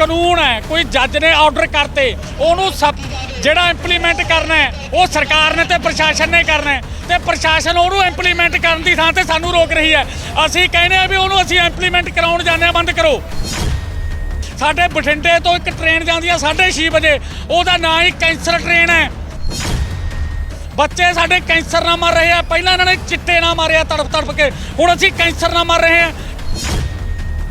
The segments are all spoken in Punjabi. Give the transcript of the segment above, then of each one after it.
ਕਾਨੂੰਨ ਹੈ, ਕੋਈ ਜੱਜ ਨੇ ਆਰਡਰ ਕਰਤੇ, ਉਹਨੂੰ ਸਭ ਜਿਹੜਾ ਇੰਪਲੀਮੈਂਟ ਕਰਨਾ ਹੈ, ਉਹ ਸਰਕਾਰ ਨੇ ਤੇ ਪ੍ਰਸ਼ਾਸਨ ਨੇ ਕਰਨਾ ਹੈ। ਤੇ ਪ੍ਰਸ਼ਾਸਨ ਉਹਨੂੰ ਇੰਪਲੀਮੈਂਟ ਕਰਨ ਦੀ ਥਾਂ ਤੇ ਸਾਨੂੰ ਰੋਕ ਰਹੀ ਹੈ। ਅਸੀਂ ਕਹਿੰਦੇ ਆ ਵੀ ਉਹਨੂੰ ਅਸੀਂ ਇੰਪਲੀਮੈਂਟ ਕਰਾਉਣ ਜਾਂਦੇ ਹਾਂ, ਬੰਦ ਕਰੋ। ਸਾਡੇ ਬਠਿੰਡੇ ਤੋਂ ਇੱਕ ਟ੍ਰੇਨ ਜਾਂਦੀ ਆ 6:30 ਵਜੇ, ਉਹਦਾ ਨਾਂ ਹੀ ਕੈਂਸਰ ਟ੍ਰੇਨ ਹੈ। ਬੱਚੇ ਸਾਡੇ ਕੈਂਸਰ ਨਾਲ ਮਰ ਰਹੇ ਆ, ਪਹਿਲਾਂ ਇਹਨਾਂ ਨੇ ਚਿੱਟੇ ਨਾਲ ਮਾਰਿਆ ਤੜਪ ਤੜਪ ਕੇ, ਹੁਣ ਅਸੀਂ ਕੈਂਸਰ ਨਾਲ ਮਰ ਰਹੇ ਆ।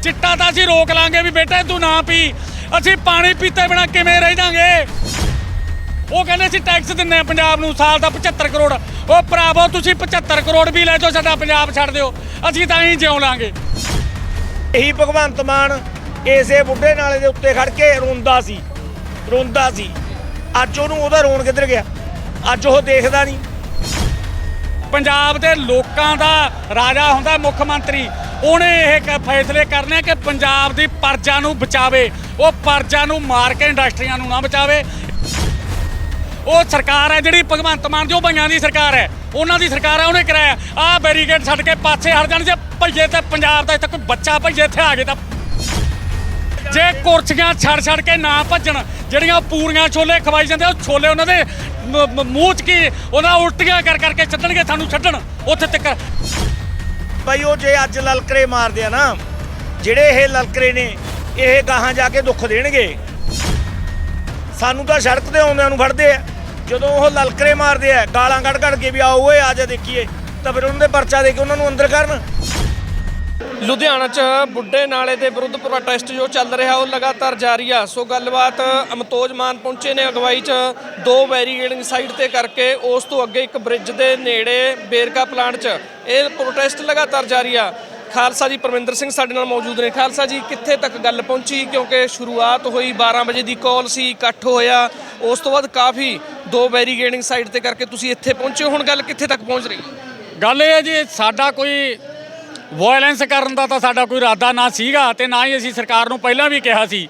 ਚਿੱਟਾ ਤਾਂ ਅਸੀਂ ਰੋਕ ਲਾਂਗੇ ਵੀ ਬੇਟਾ ਤੂੰ ਨਾ ਪੀ। ਅਸੀਂ ਪਾਣੀ ਪੀਤੇ ਬਿਨਾ ਕਿਵੇਂ ਰਹਿ ਜਾਾਂਗੇ? ਉਹ ਕਹਿੰਦੇ ਅਸੀਂ ਟੈਕਸ ਦਿੰਨੇ ਆ ਪੰਜਾਬ ਨੂੰ, ਸਾਲ ਦਾ 75 ਕਰੋੜ। ਉਹ ਭਰਾਵੋ, ਤੁਸੀਂ 75 ਕਰੋੜ ਵੀ ਲੈ ਜਾਓ, ਸਾਡਾ ਪੰਜਾਬ ਛੱਡ ਦਿਓ। ਅਸੀਂ ਤਾਂ ਹੀ ਜਿਉਂ ਲਾਂਗੇ। ਇਹੀ ਭਗਵੰਤ ਮਾਨ ਇਸੇ ਬੁੱਢੇ ਨਾਲੇ ਦੇ ਉੱਤੇ ਖੜ ਕੇ ਰੋਂਦਾ ਸੀ। ਰੋਂਦਾ ਸੀ। ਅੱਜ ਉਹਨੂੰ ਉਹਦਾ ਰੋਣ ਕਿੱਧਰ ਗਿਆ? ਅੱਜ ਉਹ ਦੇਖਦਾ ਨਹੀਂ। ਪੰਜਾਬ ਦੇ ਲੋਕਾਂ ਦਾ ਰਾਜਾ ਹੁੰਦਾ ਮੁੱਖ ਮੰਤਰੀ। ਉਹਨੇ ਇਹ ਫੈਸਲੇ ਕਰਨੇ ਕਿ ਪੰਜਾਬ ਦੀ ਪਰਜਾ ਨੂੰ ਬਚਾਵੇ। ਉਹ ਪਰਜਾ ਨੂੰ ਮਾਰ ਕੇ ਇੰਡਸਟਰੀਆਂ ਨੂੰ ਨਾ ਬਚਾਵੇ। ਉਹ ਸਰਕਾਰ ਹੈ ਜਿਹੜੀ ਭਗਵੰਤ ਮਾਨ ਜੋ ਬਈਆਂ ਦੀ ਸਰਕਾਰ ਹੈ। ਉਹਨਾਂ ਦੀ ਸਰਕਾਰ ਹੈ, ਉਹਨੇ ਕਰਾਇਆ। ਆਹ ਬੈਰੀਕੇਡ ਛੱਡ ਕੇ ਪਾਸੇ ਹਟ ਜਾਣ ਜੇ ਭਈਏ ਤੇ ਪੰਜਾਬ ਦਾ ਇੱਥੇ ਕੋਈ ਬੱਚਾ ਭਈਏ ਇੱਥੇ ਆ ਗਏ ਤਾਂ ਜੇ ਕੁਰਸੀਆਂ ਛੱਡ ਛੱਡ ਕੇ ਨਾ ਭੱਜਣ, ਜਿਹੜੀਆਂ ਪੂਰੀਆਂ ਛੋਲੇ ਖਵਾਈ ਜਾਂਦੇ, ਉਹ ਛੋਲੇ ਉਹਨਾਂ ਦੇ ਮੂੰਹ 'ਚ ਕੀ, ਉਹਨਾਂ ਉਲਟੀਆਂ ਕਰ ਕਰਕੇ ਛੱਡਣਗੇ, ਸਾਨੂੰ ਛੱਡਣ, ਉੱਥੇ ਤੱਕ। ਭਾਈ, ਉਹ ਜੇ ਅੱਜ ਲਲਕਰੇ ਮਾਰਦੇ ਆ ਨਾ, ਜਿਹੜੇ ਇਹ ਲਲਕਰੇ ਨੇ, ਇਹ ਗਾਹਾਂ ਜਾ ਕੇ ਦੁੱਖ ਦੇਣਗੇ। ਸਾਨੂੰ ਤਾਂ ਸੜਕ ਤੇ ਆਉਂਦਿਆਂ ਨੂੰ ਫੜਦੇ ਆ। ਜਦੋਂ ਉਹ ਲਲਕਰੇ ਮਾਰਦੇ ਆ, ਗਾਲਾਂ ਕੱਢ ਕੱਢ ਕੇ ਵੀ ਆਓ ਓਏ, ਆ ਜਾ ਦੇਖੀਏ, ਤਾਂ ਫਿਰ ਉਹਨਾਂ ਦੇ ਪਰਚਾ ਦੇ ਕੇ ਉਹਨਾਂ ਨੂੰ ਅੰਦਰ ਕਰਨ। ਲੁਧਿਆਣਾ 'ਚ ਬੁੱਢੇ ਨਾਲੇ ਦੇ ਵਿਰੁੱਧ ਪ੍ਰੋਟੈਸਟ ਜੋ ਚੱਲ ਰਿਹਾ, ਉਹ ਲਗਾਤਾਰ ਜਾਰੀ ਆ। ਸੋ ਗੱਲਬਾਤ ਅਮਤੋਜ ਮਾਨ ਪਹੁੰਚੇ ਨੇ ਅਗਵਾਈ 'ਚ। ਦੋ ਬੈਰੀਗੇਡਿੰਗ ਸਾਈਡ ਤੇ ਕਰਕੇ ਉਸ ਤੋਂ ਅੱਗੇ ਇੱਕ ਬ੍ਰਿਜ ਦੇ ਨੇੜੇ ਬੇਰਕਾ ਪਲਾਂਟ 'ਚ। ਇਹ ਪ੍ਰੋਟੈਸਟ ਲਗਾਤਾਰ ਜਾਰੀ ਆ। ਖਾਲਸਾ ਜੀ ਪਰਮਿੰਦਰ ਸਿੰਘ ਸਾਡੇ ਨਾਲ ਮੌਜੂਦ ਨੇ। ਖਾਲਸਾ ਜੀ, ਕਿੱਥੇ ਤੱਕ ਗੱਲ ਪਹੁੰਚੀ? ਕਿਉਂਕਿ ਸ਼ੁਰੂਆਤ ਹੋਈ 12 ਵਜੇ ਦੀ ਕਾਲ ਸੀ, ਇਕੱਠ ਹੋਇਆ। ਉਸ ਤੋਂ ਬਾਅਦ ਕਾਫੀ ਦੋ ਬੈਰੀਗੇਡਿੰਗ ਸਾਈਡ ਤੇ ਕਰਕੇ ਤੁਸੀਂ ਇੱਥੇ ਪਹੁੰਚੇ ਹੋ। ਹੁਣ ਗੱਲ ਕਿੱਥੇ ਤੱਕ ਪਹੁੰਚ ਰਹੀ? ਗੱਲ ਇਹ ਹੈ ਜੀ, ਸਾਡਾ ਕੋਈ ਵਾਇਲੈਂਸ ਕਰਨ ਦਾ ਤਾਂ ਸਾਡਾ ਕੋਈ ਇਰਾਦਾ ਨਾ ਸੀਗਾ ਤੇ ਨਾ ਹੀ ਅਸੀਂ ਸਰਕਾਰ ਨੂੰ ਪਹਿਲਾਂ ਵੀ ਕਿਹਾ ਸੀ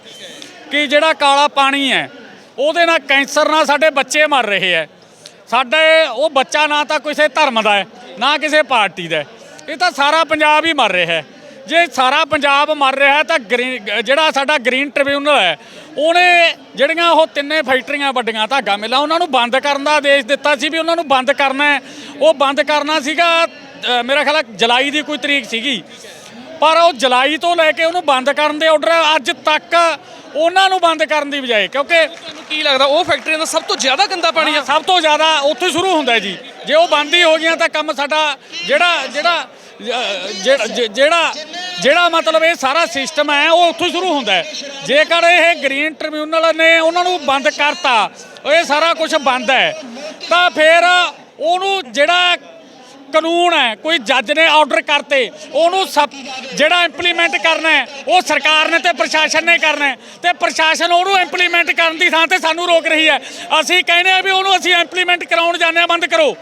ਕਿ ਜਿਹੜਾ ਕਾਲਾ ਪਾਣੀ ਹੈ, ਉਹਦੇ ਨਾਲ ਕੈਂਸਰ ਨਾਲ ਸਾਡੇ ਬੱਚੇ ਮਰ ਰਹੇ ਹੈ। ਸਾਡੇ ਉਹ ਬੱਚਾ ਨਾ ਤਾਂ ਕਿਸੇ ਧਰਮ ਦਾ ਹੈ, ਨਾ ਕਿਸੇ ਪਾਰਟੀ ਦਾ ਇਹ ਤਾਂ ਸਾਰਾ ਪੰਜਾਬ ਹੀ ਮਰ ਰਿਹਾ ਹੈ। ਜੇ ਸਾਰਾ ਪੰਜਾਬ ਮਰ ਰਿਹਾ ਹੈ ਤਾਂ ਗ੍ਰੀਨ, ਜਿਹੜਾ ਸਾਡਾ ਗ੍ਰੀਨ ਟ੍ਰਿਬਿਊਨਲ ਹੈ, ਉਹਨੇ ਜਿਹੜੀਆਂ ਉਹ ਤਿੰਨੇ ਫੈਕਟਰੀਆਂ ਵੱਡੀਆਂ ਧਾਗਾ ਮਿਲਾਂ, ਉਹਨਾਂ ਨੂੰ ਬੰਦ ਕਰਨ ਦਾ ਆਦੇਸ਼ ਦਿੱਤਾ ਸੀ ਵੀ ਉਹਨਾਂ ਨੂੰ ਬੰਦ ਕਰਨਾ ਉਹ ਬੰਦ ਕਰਨਾ ਸੀਗਾ ਮੇਰਾ ਖਿਆਲ ਹੈ ਜੁਲਾਈ ਦੀ ਕੋਈ ਤਰੀਕ ਸੀਗੀ। ਪਰ ਉਹ ਜੁਲਾਈ ਤੋਂ ਲੈ ਕੇ ਉਹਨੂੰ ਬੰਦ ਕਰਨ ਦੇ ਆਰਡਰ ਅੱਜ ਤੱਕ ਉਹਨਾਂ ਨੂੰ ਬੰਦ ਕਰਨ ਦੀ ਬਜਾਏ ਕਿਉਂਕਿ ਤੁਹਾਨੂੰ ਕੀ ਲੱਗਦਾ ਉਹ ਫੈਕਟਰੀਆਂ ਦਾ ਸਭ ਤੋਂ ਜ਼ਿਆਦਾ ਗੰਦਾ ਪਾਣੀ ਆ? ਸਭ ਤੋਂ ਜ਼ਿਆਦਾ ਉੱਥੇ ਸ਼ੁਰੂ ਹੁੰਦਾ ਹੈ ਜੀ। ਜੇ ਉਹ ਬੰਦ ਹੀ ਹੋ ਗਈਆਂ ਤਾਂ ਕੰਮ ਸਾਡਾ ਜਿਹੜਾ ਜਿਹੜਾ ਜਿਹੜਾ ਜਿਹੜਾ ਮਤਲਬ ਇਹ ਸਾਰਾ ਸਿਸਟਮ ਹੈ ਉਹ ਉੱਥੋਂ ਸ਼ੁਰੂ ਹੁੰਦਾ ਹੈ। ਜੇਕਰ ਇਹ ਗ੍ਰੀਨ ਟ੍ਰਿਬਿਊਨਲ ਨੇ ਉਹਨਾਂ ਨੂੰ ਬੰਦ ਕਰਤਾ ਇਹ ਸਾਰਾ ਕੁਝ ਬੰਦ ਹੈ ਤਾਂ ਫਿਰ ਉਹਨੂੰ ਜਿਹੜਾ ਕਾਨੂੰਨ ਹੈ, ਕੋਈ ਜੱਜ ਨੇ ਆਰਡਰ ਕਰਤੇ, ਉਹਨੂੰ ਸਭ ਜਿਹੜਾ ਇੰਪਲੀਮੈਂਟ ਕਰਨਾ ਹੈ, ਉਹ ਸਰਕਾਰ ਨੇ ਤੇ ਪ੍ਰਸ਼ਾਸਨ ਨੇ ਕਰਨਾ ਹੈ ਤੇ ਪ੍ਰਸ਼ਾਸਨ ਉਹਨੂੰ ਇੰਪਲੀਮੈਂਟ ਕਰਨ ਦੀ ਥਾਂ ਤੇ ਸਾਨੂੰ ਰੋਕ ਰਹੀ ਹੈ। ਅਸੀਂ ਕਹਿੰਦੇ ਆ ਵੀ ਉਹਨੂੰ ਅਸੀਂ ਇੰਪਲੀਮੈਂਟ ਕਰਾਉਣ ਜਾਂਦੇ ਆ ਬੰਦ ਕਰੋ।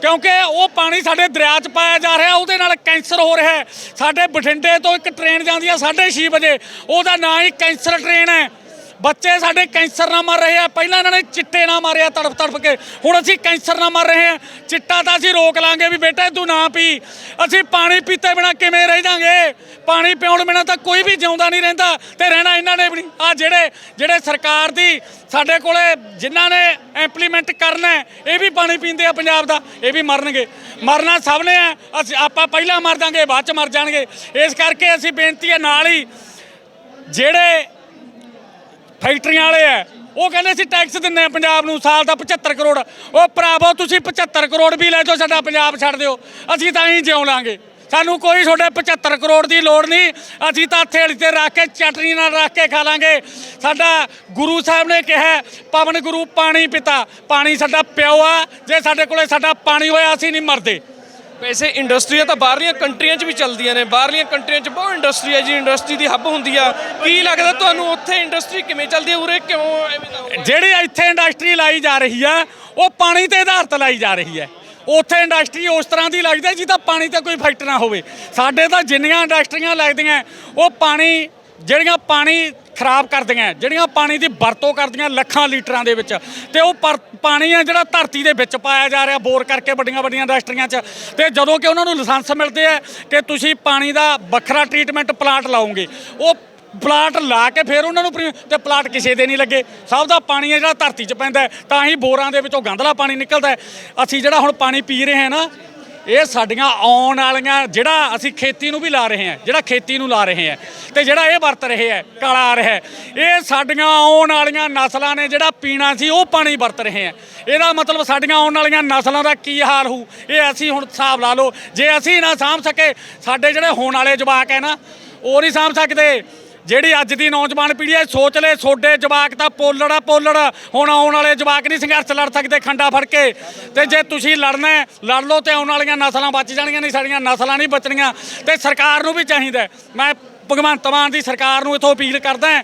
ਕਿਉਂਕਿ ਉਹ ਪਾਣੀ ਸਾਡੇ ਦਰਿਆ 'ਚ ਪਾਇਆ ਜਾ ਰਿਹਾ, ਉਹਦੇ ਨਾਲ ਕੈਂਸਰ ਹੋ ਰਿਹਾ ਸਾਡੇ ਬਠਿੰਡੇ ਤੋਂ ਇੱਕ ਟ੍ਰੇਨ ਜਾਂਦੀ ਆ 6:30 ਵਜੇ, ਉਹਦਾ ਨਾਂ ਹੀ ਕੈਂਸਰ ਟ੍ਰੇਨ ਹੈ। ਬੱਚੇ ਸਾਡੇ ਕੈਂਸਰ ਨਾਲ ਮਰ ਰਹੇ ਆ। ਪਹਿਲਾਂ ਇਹਨਾਂ ਨੇ ਚਿੱਟੇ ਨਾਲ ਮਾਰਿਆ, ਤੜਫ ਤੜਫ ਕੇ। ਹੁਣ ਅਸੀਂ ਕੈਂਸਰ ਨਾਲ ਮਰ ਰਹੇ ਆ। ਚਿੱਟਾ ਤਾਂ ਅਸੀਂ ਰੋਕ ਲਾਂਗੇ ਵੀ ਬੇਟਾ, ਤੂੰ ਨਾ ਪੀ। ਅਸੀਂ ਪਾਣੀ ਪੀਤੇ ਬਿਨਾ ਕਿਵੇਂ ਰਹਿ ਜਾਾਂਗੇ? ਪਾਣੀ ਪਿਉਣ ਬਿਨਾ ਤਾਂ ਕੋਈ ਵੀ ਜਿਉਂਦਾ ਨਹੀਂ ਰਹਿੰਦਾ ਤੇ ਰਹਿਣਾ ਇਹਨਾਂ ਨੇ ਵੀ ਨਹੀਂ ਆ ਜਿਹੜੇ ਜਿਹੜੇ ਸਰਕਾਰ ਦੀ ਸਾਡੇ ਕੋਲੇ ਜਿਨ੍ਹਾਂ ਨੇ ਇੰਪਲੀਮੈਂਟ ਕਰਨਾ ਇਹ ਵੀ ਪਾਣੀ ਪੀਂਦੇ ਆ ਪੰਜਾਬ ਦਾ, ਇਹ ਵੀ ਮਰਨਗੇ। ਮਰਨਾ ਸਭ ਨੇ ਆ। ਅਸੀਂ, ਆਪਾਂ ਪਹਿਲਾਂ ਮਰ ਜਾਾਂਗੇ, ਬਾਅਦ ਚ ਮਰ ਜਾਣਗੇ। ਇਸ ਕਰਕੇ ਅਸੀਂ ਬੇਨਤੀ ਹੈ ਨਾਲ ਹੀ, ਜਿਹੜੇ ਫੈਕਟਰੀਆਂ ਵਾਲੇ ਆ ਉਹ ਕਹਿੰਦੇ ਅਸੀਂ ਟੈਕਸ ਦਿੰਨੇ ਆ ਪੰਜਾਬ ਨੂੰ, ਸਾਲ ਦਾ 75 ਕਰੋੜ। ਉਹ ਭਰਾਵੋ, ਤੁਸੀਂ 75 ਕਰੋੜ ਵੀ ਲੈ ਜਾਓ, ਸਾਡਾ ਪੰਜਾਬ ਛੱਡ ਦਿਓ। ਅਸੀਂ ਤਾਂ ਹੀ ਜਿਉਂ ਲਾਂਗੇ। ਸਾਨੂੰ ਕੋਈ ਤੁਹਾਡੇ 75 ਕਰੋੜ ਦੀ ਲੋੜ ਨਹੀਂ। ਅਸੀਂ ਤਾਂ ਥੇਲੀ ਤੇ ਰੱਖ ਕੇ, ਚਟਨੀ ਨਾਲ ਰੱਖ ਕੇ ਖਾ ਲਾਂਗੇ। ਸਾਡਾ ਗੁਰੂ ਸਾਹਿਬ ਨੇ ਕਿਹਾ, ਪਵਨ ਗੁਰੂ ਪਾਣੀ ਪਿਤਾ। ਪਾਣੀ ਸਾਡਾ ਪਿਓ ਆ। ਜੇ ਸਾਡੇ ਕੋਲੇ ਸਾਡਾ ਪਾਣੀ ਹੋਇਆ, ਅਸੀਂ ਨਹੀਂ ਮਰਦੇ। ਵੈਸੇ ਇੰਡਸਟਰੀਆਂ ਤਾਂ ਬਾਹਰਲੀਆਂ ਕੰਟਰੀਆਂ 'ਚ ਵੀ ਚੱਲਦੀਆਂ ਨੇ, ਬਾਹਰਲੀਆਂ ਕੰਟਰੀਆਂ 'ਚ ਬਹੁਤ ਇੰਡਸਟਰੀ ਹੈ ਜੀ, ਇੰਡਸਟਰੀ ਦੀ ਹੱਬ ਹੁੰਦੀ ਆ। ਕੀ ਲੱਗਦਾ ਤੁਹਾਨੂੰ ਉੱਥੇ ਇੰਡਸਟਰੀ ਕਿਵੇਂ ਚੱਲਦੀ ਹੈ, ਉਰੇ ਕਿਉਂ ਐਵੇਂ ਦਾ ਹੋ ਜਿਹੜੀ ਇੱਥੇ ਇੰਡਸਟਰੀ ਲਾਈ ਜਾ ਰਹੀ ਆ, ਉਹ ਪਾਣੀ ਤੇ ਆਧਾਰਿਤ ਲਾਈ ਜਾ ਰਹੀ ਹੈ। ਉੱਥੇ ਇੰਡਸਟਰੀ ਉਸ ਤਰ੍ਹਾਂ ਦੀ ਲੱਗਦੀ ਹੈ ਜਿਹਦਾ ਪਾਣੀ ਤੇ ਕੋਈ ਇਫੈਕਟ ਨਾ ਹੋਵੇ। ਸਾਡੇ ਤਾਂ ਜਿੰਨੀਆਂ ਇੰਡਸਟਰੀਆਂ ਲੱਗਦੀਆਂ, ਉਹ ਪਾਣੀ ਜਿਹੜੀਆਂ ਪਾਣੀ ਖਰਾਬ ਕਰਦੀਆਂ, ਜਿਹੜੀਆਂ ਪਾਣੀ ਦੀ ਵਰਤੋਂ ਕਰਦੀਆਂ ਲੱਖਾਂ ਲੀਟਰਾਂ ਦੇ ਵਿੱਚ। ਤੇ ਉਹ ਪਰ- ਪਾਣੀ ਆ ਜਿਹੜਾ ਧਰਤੀ ਦੇ ਵਿੱਚ ਪਾਇਆ ਜਾ ਰਿਹਾ, ਬੋਰ ਕਰਕੇ ਵੱਡੀਆਂ ਵੱਡੀਆਂ ਇੰਡਸਟਰੀਆਂ 'ਚ। ਤੇ ਜਦੋਂ ਕਿ ਉਹਨਾਂ ਨੂੰ ਲਾਇਸੈਂਸ ਮਿਲਦੇ ਆ ਕਿ ਤੁਸੀਂ ਪਾਣੀ ਦਾ ਵੱਖਰਾ ਟ੍ਰੀਟਮੈਂਟ ਪਲਾਂਟ ਲਾਓਗੇ, ਉਹ ਪਲਾਟ ਲਾ ਕੇ ਫਿਰ ਉਹਨਾਂ ਨੂੰ ਪ੍ਰੀ- ਤੇ ਪਲਾਟ ਕਿਸੇ ਦੇ ਨਹੀਂ ਲੱਗੇ। ਸਭ ਦਾ ਪਾਣੀ ਹੈ ਜਿਹੜਾ ਧਰਤੀ 'ਚ ਪੈਂਦਾ, ਤਾਂ ਹੀ ਬੋਰਾਂ ਦੇ ਵਿੱਚੋਂ ਗੰਧਲਾ ਪਾਣੀ ਨਿਕਲਦਾ। ਅਸੀਂ ਜਿਹੜਾ ਹੁਣ ਪਾਣੀ ਪੀ ਰਹੇ ਹਾਂ ਨਾ ਇਹ ਸਾਡੀਆਂ ਆਉਣ ਵਾਲੀਆਂ, ਜਿਹੜਾ ਅਸੀਂ ਖੇਤੀ ਨੂੰ ਵੀ ਲਾ ਰਹੇ ਹਾਂ, ਜਿਹੜਾ ਖੇਤੀ ਨੂੰ ਲਾ ਰਹੇ ਹਾਂ, ਤੇ ਜਿਹੜਾ ਇਹ ਵਰਤ ਰਹੇ ਹੈ, ਕਾਲਾ ਆ ਰਿਹਾ ਇਹ ਸਾਡੀਆਂ ਆਉਣ ਵਾਲੀਆਂ ਨਸਲਾਂ ਨੇ ਜਿਹੜਾ ਪੀਣਾ ਸੀ, ਉਹ ਪਾਣੀ ਵਰਤ ਰਹੇ ਹੈ। ਇਹਦਾ ਮਤਲਬ ਸਾਡੀਆਂ ਆਉਣ ਵਾਲੀਆਂ ਨਸਲਾਂ ਦਾ ਕੀ ਹਾਲ ਹੋਊ, ਇਹ ਅਸੀਂ ਹੁਣ ਹਿਸਾਬ ਲਾ ਲਓ। ਜੇ ਅਸੀਂ ਨਾ ਸਾਂਭ ਸਕੇ, ਸਾਡੇ ਜਿਹੜੇ ਹੋਣ ਵਾਲੇ ਜਵਾਕ ਹੈ ਨਾ, ਉਹ ਨਹੀਂ ਸਾਂਭ ਸਕਦੇ। ਜਿਹੜੀ ਅੱਜ ਦੀ ਨੌਜਵਾਨ ਪੀੜ੍ਹੀ ਹੈ, ਸੋਚ ਲੈ ਛੋਡੇ ਜਵਾਕ ਤਾਂ ਪੋਲੜ ਆ ਪੋਲੜ। ਹੁਣ ਆਉਣ ਵਾਲੇ ਜਵਾਕ ਨਹੀਂ ਸੰਘਰਸ਼ ਲੜ ਸਕਦੇ, ਖੰਡਾ ਫੜ ਕੇ। ਤੇ ਜੇ ਤੁਸੀਂ ਲੜਨਾ ਲੜ ਲਓ ਤੇ ਆਉਣ ਵਾਲੀਆਂ ਨਸਲਾਂ ਬਚ ਜਾਣਗੀਆਂ ਨਹੀਂ, ਸਾਡੀਆਂ ਨਸਲਾਂ ਨਹੀਂ ਬਚਣੀਆਂ। ਤੇ ਸਰਕਾਰ ਨੂੰ ਵੀ ਚਾਹੀਦਾ ਮੈਂ ਭਗਵੰਤ ਮਾਨ ਦੀ ਸਰਕਾਰ ਨੂੰ ਇਥੋਂ ਅਪੀਲ ਕਰਦਾ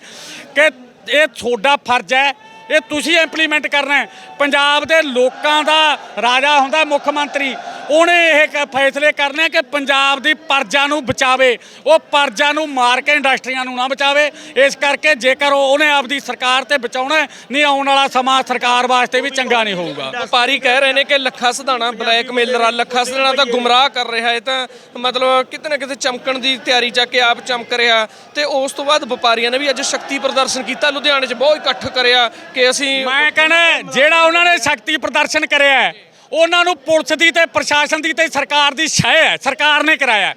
ਕਿ ਇਹ ਤੁਹਾਡਾ ਫਰਜ਼ ਹੈ, ਇਹ ਤੁਸੀਂ ਇੰਪਲੀਮੈਂਟ ਕਰਨਾ ਹੈ। ਪੰਜਾਬ ਦੇ ਲੋਕਾਂ ਦਾ ਰਾਜਾ ਹੁੰਦਾ ਮੁੱਖ ਮੰਤਰੀ। ਉਹਨੇ ਇਹ ਫੈਸਲੇ ਕਰਨੇ ਕਿ ਪੰਜਾਬ ਦੀ ਪਰਜਾ ਨੂੰ ਬਚਾਵੇ ਉਹ ਪਰਜਾ ਨੂੰ ਮਾਰ ਕੇ ਇੰਡਸਟਰੀਆਂ ਨੂੰ ਨਾ ਬਚਾਵੇ। ਇਸ ਕਰਕੇ ਜੇਕਰ ਉਹ- ਉਹਨੇ ਆਪਦੀ ਸਰਕਾਰ ਤੇ ਬਚਾਉਣਾ ਨਹੀਂ ਆਉਣ ਵਾਲਾ ਸਮਾਂ ਸਰਕਾਰ ਵਾਸਤੇ ਵੀ ਚੰਗਾ ਨਹੀਂ ਹੋਊਗਾ। ਵਪਾਰੀ ਕਹਿ ਰਹੇ ਨੇ ਕਿ ਲੱਖਾ ਸਧਾਣਾ ਬਲੈਕਮੇਲਰ ਆ ਲੱਖਾ ਸਧਾਣਾ ਤਾਂ ਗੁੰਮਰਾਹ ਕਰ ਰਿਹਾ ਹੈ ਤਾਂ ਮਤਲਬ ਕਿਤੇ ਨਾ ਕਿਤੇ ਚਮਕਣ ਦੀ ਤਿਆਰੀ ਚ ਆ ਕੇ ਆਪ ਚਮਕ ਰਿਹਾ। ਤੇ ਉਸ ਤੋਂ ਬਾਅਦ ਵਪਾਰੀਆਂ ਨੇ ਵੀ ਅੱਜ ਸ਼ਕਤੀ ਪ੍ਰਦਰਸ਼ਨ ਕੀਤਾ ਲੁਧਿਆਣੇ 'ਚ ਬਹੁਤ ਇਕੱਠ ਕਰਿਆ ਕਿ ਅਸੀਂ ਮੈਂ ਕਹਿੰਦਾ ਜਿਹੜਾ ਉਹਨਾਂ ਨੇ ਸ਼ਕਤੀ ਪ੍ਰਦਰਸ਼ਨ ਕਰਿਆ ਉਹਨਾਂ ਨੂੰ ਪੁਲਿਸ ਦੀ ਤੇ ਪ੍ਰਸ਼ਾਸਨ ਦੀ ਤੇ ਸਰਕਾਰ ਦੀ ਸ਼ਹਿ ਹੈ, ਸਰਕਾਰ ਨੇ ਕਰਾਇਆ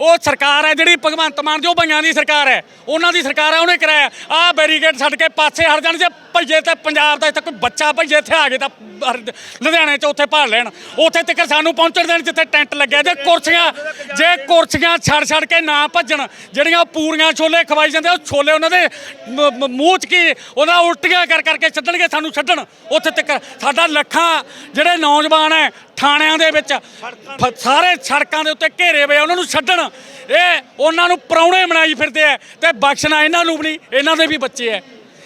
ਉਹ ਸਰਕਾਰ ਹੈ ਜਿਹੜੀ ਭਗਵੰਤ ਮਾਨ ਜੋ ਭਈਆਂ ਦੀ ਸਰਕਾਰ ਹੈ। ਉਹਨਾਂ ਦੀ ਸਰਕਾਰ ਹੈ, ਉਹਨੇ ਕਰਾਇਆ। ਆਹ ਬੈਰੀਗੇਡ ਛੱਡ ਕੇ ਪਾਸੇ ਹਟ ਜਾਣ ਜੇ ਭਈਏ ਤੇ ਪੰਜਾਬ ਦਾ ਇੱਥੇ ਕੋਈ ਬੱਚਾ ਭਈਏ ਇੱਥੇ ਆ ਗਏ ਤਾਂ ਹਰ- ਲੁਧਿਆਣੇ 'ਚ ਉੱਥੇ ਭਾਲ ਲੈਣ। ਉੱਥੇ ਤੱਕ ਸਾਨੂੰ ਪਹੁੰਚਣ ਦੇਣ ਜਿੱਥੇ ਟੈਂਟ ਲੱਗਿਆ। ਜੇ ਕੁਰਸੀਆਂ ਜੇ ਕੁਰਸੀਆਂ ਛੱਡ ਛੱਡ ਕੇ ਨਾ ਭੱਜਣ, ਜਿਹੜੀਆਂ ਪੂਰੀਆਂ ਛੋਲੇ ਖਵਾਈ ਜਾਂਦੇ ਉਹ ਛੋਲੇ ਉਹਨਾਂ ਦੇ ਮੂੰਹ 'ਚ ਕੀ? ਉਹਨਾਂ ਉਲਟੀਆਂ ਕਰ ਕਰਕੇ ਛੱਡਣਗੇ, ਸਾਨੂੰ ਛੱਡਣ। ਉੱਥੇ ਤੱਕ ਸਾਡਾ ਲੱਖਾਂ ਜਿਹੜੇ ਨੌਜਵਾਨ ਹੈ, ਥਾਣਿਆਂ ਦੇ ਵਿੱਚ ਸਾਰੇ ਸੜਕਾਂ ਦੇ ਉੱਤੇ ਘੇਰੇ ਹੋਏ ਉਹਨਾਂ ਨੂੰ ਛੱਡਣ। ਇਹ ਉਹਨਾਂ ਨੂੰ ਪਰੌਣੇ ਬਣਾਈ ਫਿਰਦੇ ਆ ਤੇ ਬਖਸ਼ਣਾ ਇਹਨਾਂ ਨੂੰ ਵੀ ਨਹੀਂ ਇਹਨਾਂ ਦੇ ਵੀ ਬੱਚੇ ਐ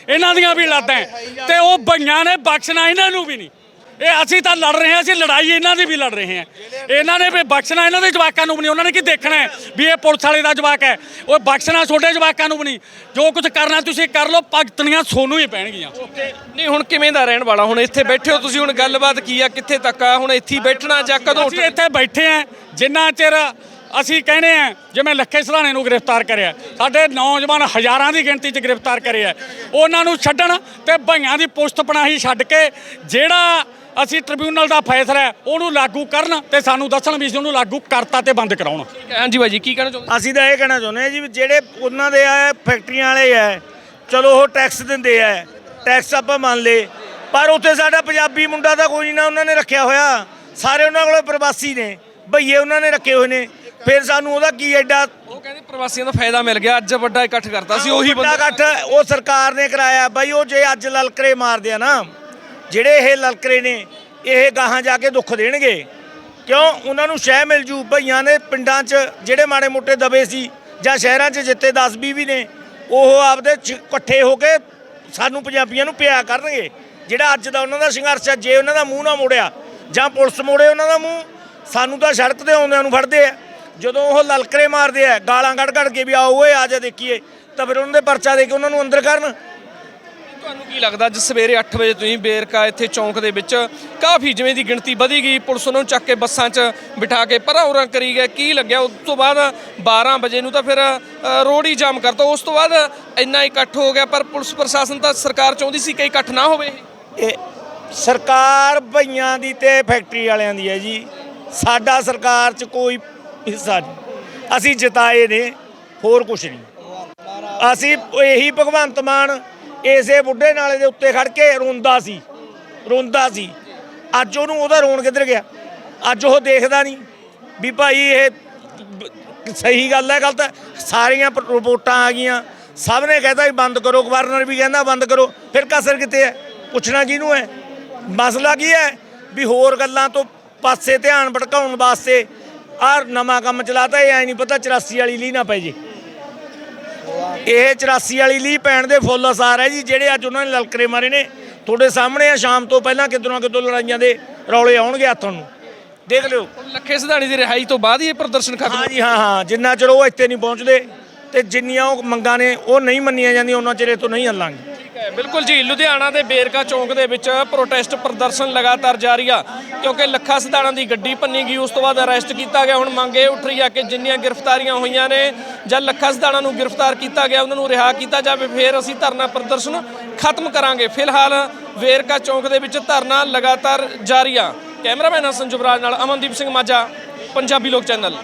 ਇਹਨਾਂ ਦੀਆਂ ਵੀ ਹੈ। ਤੇ ਉਹ ਭਈਆਂ ਨੇ ਬਖਸ਼ਣਾ ਇਹਨਾਂ ਨੂੰ ਵੀ ਨਹੀਂ। ਇਹ ਅਸੀਂ ਤਾਂ ਲੜ ਰਹੇ ਹਾਂ ਅਸੀਂ ਲੜਾਈ ਇਹਨਾਂ ਦੀ ਵੀ ਲੜ ਰਹੇ ਹਾਂ। ਇਹਨਾਂ ਨੇ ਵੀ ਬਖਸ਼ਣਾ ਇਹਨਾਂ ਦੇ ਜਵਾਕਾਂ ਨੂੰ ਵੀ ਨਹੀਂ ਉਹਨਾਂ ਨੇ ਕੀ ਦੇਖਣਾ ਵੀ ਇਹ ਪੁਲਿਸ ਵਾਲੇ ਦਾ ਜਵਾਕ ਹੈ? ਉਹ ਬਖਸ਼ਣਾ ਛੋਟੇ ਜਵਾਕਾਂ ਨੂੰ ਵੀ ਨਹੀਂ। ਜੋ ਕੁਝ ਕਰਨਾ ਤੁਸੀਂ ਕਰ ਲਓ ਭਗਤਣੀਆਂ ਸੋਨੂੰ ਹੀ ਪੈਣਗੀਆਂ। ਨਹੀਂ ਹੁਣ ਕਿਵੇਂ ਦਾ ਰਹਿਣ ਵਾਲਾ? ਹੁਣ ਇੱਥੇ ਬੈਠੇ ਹੋ ਤੁਸੀਂ ਹੁਣ ਗੱਲਬਾਤ ਕੀ ਆ ਕਿੱਥੇ ਤੱਕ ਆ? ਹੁਣ ਇੱਥੇ ਬੈਠਣਾ ਜਾਂ ਕਦੋਂ ਅਸੀਂ ਇੱਥੇ ਬੈਠੇ ਆ ਜਿੰਨਾ ਚਿਰ ਅਸੀਂ ਕਹਿੰਦੇ ਆ ਜਿਵੇਂ ਲੱਖੇ ਸਰਾਣੇ ਨੂੰ ਗ੍ਰਿਫਤਾਰ ਕਰਿਆ ਸਾਡੇ ਨੌਜਵਾਨ ਹਜ਼ਾਰਾਂ ਦੀ ਗਿਣਤੀ 'ਚ ਗ੍ਰਿਫਤਾਰ ਕਰਿਆ। ਉਹਨਾਂ ਨੂੰ ਛੱਡਣ ਤੇ ਭਈਆਂ ਦੀ ਪੁਸ਼ਤ ਪਨਾਹੀ ਛੱਡ ਕੇ ਜਿਹੜਾ ਅਸੀਂ ਟ੍ਰਿਬਿਊਨਲ ਦਾ ਫੈਸਲਾ ਹੈ, ਉਹਨੂੰ ਲਾਗੂ ਕਰਨ ਤੇ ਸਾਨੂੰ ਦੱਸਣ ਵੀ ਅਸੀਂ ਉਹਨੂੰ ਲਾਗੂ ਕਰਤਾ ਤੇ ਬੰਦ ਕਰਾਉਣ। ਹਾਂਜੀ ਬਾਈ ਜੀ ਕੀ ਕਹਿਣਾ ਚਾਹੁੰਦੇ ਅਸੀਂ ਤਾਂ ਇਹ ਕਹਿਣਾ ਚਾਹੁੰਦੇ ਹਾਂ ਜੀ ਵੀ ਜਿਹੜੇ ਉਹਨਾਂ ਦੇ ਆ ਫੈਕਟਰੀਆਂ ਵਾਲੇ ਆ ਚਲੋ ਉਹ ਟੈਕਸ ਦਿੰਦੇ ਆ ਟੈਕਸ ਆਪਾਂ ਮੰਨ ਲਏ ਪਰ ਉੱਥੇ ਸਾਡਾ ਪੰਜਾਬੀ ਮੁੰਡਾ ਤਾਂ ਕੋਈ ਨਾ ਉਹਨਾਂ ਨੇ ਰੱਖਿਆ ਹੋਇਆ। ਸਾਰੇ ਉਹਨਾਂ ਕੋਲ ਪ੍ਰਵਾਸੀ ਨੇ ਭਈਏ ਉਹਨਾਂ ਨੇ ਰੱਖੇ ਹੋਏ ਨੇ। ਫਿਰ ਸਾਨੂੰ ਉਹਦਾ ਕੀ ਐਡਾ ਉਹ ਕਹਿੰਦੇ ਪ੍ਰਵਾਸੀਆਂ ਦਾ ਫਾਇਦਾ ਮਿਲ ਗਿਆ ਅੱਜ ਵੱਡਾ ਇਕੱਠ ਕਰਤਾ ਸੀ ਉਹੀ ਵੱਡਾ ਬੰਦੇ ਇਕੱਠ ਉਹ ਸਰਕਾਰ ਨੇ ਕਰਾਇਆ। ਬਾਈ ਉਹ ਜੇ ਅੱਜ ਲਲਕਰੇ ਮਾਰਦੇ ਆ ਨਾ ਜਿਹੜੇ ਇਹ ਲਲਕਰੇ ਨੇ ਇਹ ਗਾਹਾਂ ਜਾ ਕੇ ਦੁੱਖ ਦੇਣਗੇ। ਕਿਉਂ? ਉਹਨਾਂ ਨੂੰ ਸ਼ਹਿ ਮਿਲ ਜੂ। ਭਈਆਂ ਨੇ ਪਿੰਡਾਂ 'ਚ ਜਿਹੜੇ ਮਾੜੇ ਮੋਟੇ ਦਬੇ ਸੀ ਜਾਂ ਸ਼ਹਿਰਾਂ 'ਚ ਜਿੱਤੇ 10 20 ਵੀ ਨੇ ਉਹ ਆਪਦੇ ਇਕੱਠੇ ਹੋ ਕੇ ਸਾਨੂੰ ਪੰਜਾਬੀਆਂ ਨੂੰ ਪਿਆ ਕਰਨਗੇ। ਜਿਹੜਾ ਅੱਜ ਦਾ ਉਹਨਾਂ ਦਾ ਸੰਘਰਸ਼ ਹੈ ਜੇ ਉਹਨਾਂ ਦਾ ਮੂੰਹ ਨਾ ਮੋੜਿਆ ਜਾਂ ਪੁਲਿਸ ਮੋੜੇ ਉਹਨਾਂ ਦਾ ਮੂੰਹ ਸਾਨੂੰ ਤਾਂ ਸੜਕ ਤੇ ਆਉਂਦਿਆਂ ਨੂੰ ਫੜਦੇ ਆ। ਜਦੋਂ ਉਹ ਲਲਕਰੇ ਮਾਰਦੇ ਆ ਗਾਲਾਂ ਕੱਢ ਕੱਢ ਕੇ ਵੀ ਆਓ ਓਏ ਆ ਜਾ ਦੇਖੀਏ ਤਾਂ ਫਿਰ ਉਹਨਾਂ ਦੇ ਪਰਚਾ ਦੇ ਕੇ ਉਹਨਾਂ ਨੂੰ ਅੰਦਰ ਕਰਨ। ਤੁਹਾਨੂੰ ਕੀ ਲੱਗਦਾ ਅੱਜ ਸਵੇਰੇ 8 ਵਜੇ ਤੁਸੀਂ ਬੇਰਕਾ ਇੱਥੇ ਚੌਂਕ ਦੇ ਵਿੱਚ ਕਾਫੀ ਜਿਵੇਂ ਦੀ ਗਿਣਤੀ ਵਧੀ ਗਈ ਪੁਲਿਸ ਉਹਨਾਂ ਨੂੰ ਚੱਕ ਕੇ ਬੱਸਾਂ 'ਚ ਬਿਠਾ ਕੇ ਪਰਾਂ ਉਰਾਂ ਕਰੀ ਗਏ ਕੀ ਲੱਗਿਆ? ਉਸ ਤੋਂ ਬਾਅਦ 12 ਵਜੇ ਨੂੰ ਤਾਂ ਫਿਰ ਰੋਡ ਹੀ ਜਾਮ ਕਰਤਾ। ਉਸ ਤੋਂ ਬਾਅਦ ਇੰਨਾ ਇਕੱਠ ਹੋ ਗਿਆ ਪਰ ਪੁਲਿਸ ਪ੍ਰਸ਼ਾਸਨ ਤਾਂ ਸਰਕਾਰ ਚਾਹੁੰਦੀ ਸੀ ਕਿ ਇਕੱਠ ਨਾ ਹੋਵੇ ਇਹ ਸਰਕਾਰ ਭਈਆਂ ਦੀ ਤੇ ਫੈਕਟਰੀ ਵਾਲਿਆਂ ਦੀ ਹੈ ਜੀ। ਸਾਡਾ ਸਰਕਾਰ 'ਚ ਕੋਈ ਹਿੱਸਾ ਨਹੀਂ ਅਸੀਂ ਜਿਤਾਏ ਨੇ, ਹੋਰ ਕੁਝ ਨਹੀਂ। ਅਸੀਂ ਇਹੀ ਭਗਵੰਤ ਮਾਨ ਇਸੇ ਬੁੱਢੇ ਨਾਲੇ ਦੇ ਉੱਤੇ ਖੜ ਕੇ ਰੋਂਦਾ ਸੀ ਰੋਂਦਾ ਸੀ। ਅੱਜ ਉਹਨੂੰ ਉਹਦਾ ਰੋਣ ਕਿੱਧਰ ਗਿਆ? ਅੱਜ ਉਹ ਦੇਖਦਾ ਨਹੀਂ ਵੀ ਭਾਈ ਇਹ ਸਹੀ ਗੱਲ ਹੈ, ਗਲਤ ਸਾਰੀਆਂ ਰਿਪੋਰਟਾਂ ਆ ਗਈਆਂ। ਸਭ ਨੇ ਕਹਿੰਦਾ ਵੀ ਬੰਦ ਕਰੋ, ਗਵਰਨਰ ਵੀ ਕਹਿੰਦਾ ਬੰਦ ਕਰੋ। ਫਿਰ ਕਸਰ ਕਿਤੇ ਹੈ? ਪੁੱਛਣਾ ਕਿਹਨੂੰ ਹੈ? ਮਸਲਾ ਕੀ ਹੈ? ਵੀ ਹੋਰ ਗੱਲਾਂ ਤੋਂ ਪਾਸੇ ਧਿਆਨ ਭਟਕਾਉਣ ਵਾਸਤੇ ਆਹ ਨਵਾਂ ਕੰਮ ਚਲਾਤਾ ਇਹ ਐ ਨਹੀਂ ਪਤਾ 84 ਵਾਲੀ ਲੀ ਨਾ ਪੈ ਜੇ। ਇਹ 84 ਵਾਲੀ ਲੀ ਪੈਣ ਦੇ ਫੁੱਲ ਅਸਾਰ ਹੈ ਜੀ ਜਿਹੜੇ ਅੱਜ ਉਹਨਾਂ ਨੇ ਲਲਕਰੇ ਮਾਰੇ ਨੇ। ਤੁਹਾਡੇ ਸਾਹਮਣੇ ਆ ਸ਼ਾਮ ਤੋਂ ਪਹਿਲਾਂ ਕਿਧਰੋਂ ਕਿਧਰੋਂ ਲੜਾਈਆਂ ਦੇ ਰੌਲੇ ਆਉਣਗੇ ਹੱਥਾਂ ਨੂੰ। ਦੇਖ ਲਿਓ। ਲੱਖੇ ਸਿਧਾਣੀ ਦੀ ਰਿਹਾਈ ਤੋਂ ਬਾਅਦ ਹੀ ਇਹ ਪ੍ਰਦਰਸ਼ਨ ਖਤਮ ਹਾਂ ਜੀ ਹਾਂ ਹਾਂ। ਜਿੰਨਾ ਚਿਰ ਉਹ ਇੱਥੇ ਨਹੀਂ ਪਹੁੰਚਦੇ ਤੇ ਜਿੰਨੀਆਂ ਉਹ ਮੰਗਾਂ ਨੇ ਉਹ ਨਹੀਂ ਮੰਨੀਆਂ ਜਾਂਦੀਆਂ ਉਹਨਾਂ ਚਿਰ ਇਹ ਤੋਂ ਨਹੀਂ ਹੱਲਾਂਗੇ। ਬਿਲਕੁਲ ਜੀ, ਲੁਧਿਆਣਾ ਦੇ ਬੇਰਕਾ ਚੌਂਕ ਦੇ ਵਿੱਚ ਪ੍ਰੋਟੈਸਟ ਪ੍ਰਦਰਸ਼ਨ ਲਗਾਤਾਰ ਜਾਰੀ ਆ, ਕਿਉਂਕਿ ਲੱਖਾ ਸਿਧਾਣਾ ਦੀ ਗੱਡੀ ਭੰਨੀ ਗਈ, ਉਸ ਤੋਂ ਬਾਅਦ ਅਰੈਸਟ ਕੀਤਾ ਗਿਆ। ਹੁਣ ਮੰਗ ਇਹ ਉੱਠ ਰਹੀ ਆ ਕਿ ਜਿੰਨੀਆਂ ਗ੍ਰਿਫਤਾਰੀਆਂ ਹੋਈਆਂ ਨੇ ਜਾਂ ਲੱਖਾ ਸਿਧਾਣਾ ਨੂੰ ਗ੍ਰਿਫਤਾਰ ਕੀਤਾ ਗਿਆ, ਉਹਨਾਂ ਨੂੰ ਰਿਹਾ ਕੀਤਾ ਜਾਵੇ, ਫਿਰ ਅਸੀਂ ਧਰਨਾ ਪ੍ਰਦਰਸ਼ਨ ਖਤਮ ਕਰਾਂਗੇ। ਫਿਲਹਾਲ ਵੇਰਕਾ ਚੌਂਕ ਦੇ ਵਿੱਚ ਧਰਨਾ ਲਗਾਤਾਰ ਜਾਰੀ ਆ। ਕੈਮਰਾਮੈਨ ਹਸਨ ਜੁਬਰਾਜ ਨਾਲ ਅਮਨਦੀਪ ਸਿੰਘ ਮਾਝਾ, ਪੰਜਾਬੀ ਲੋਕ ਚੈਨਲ।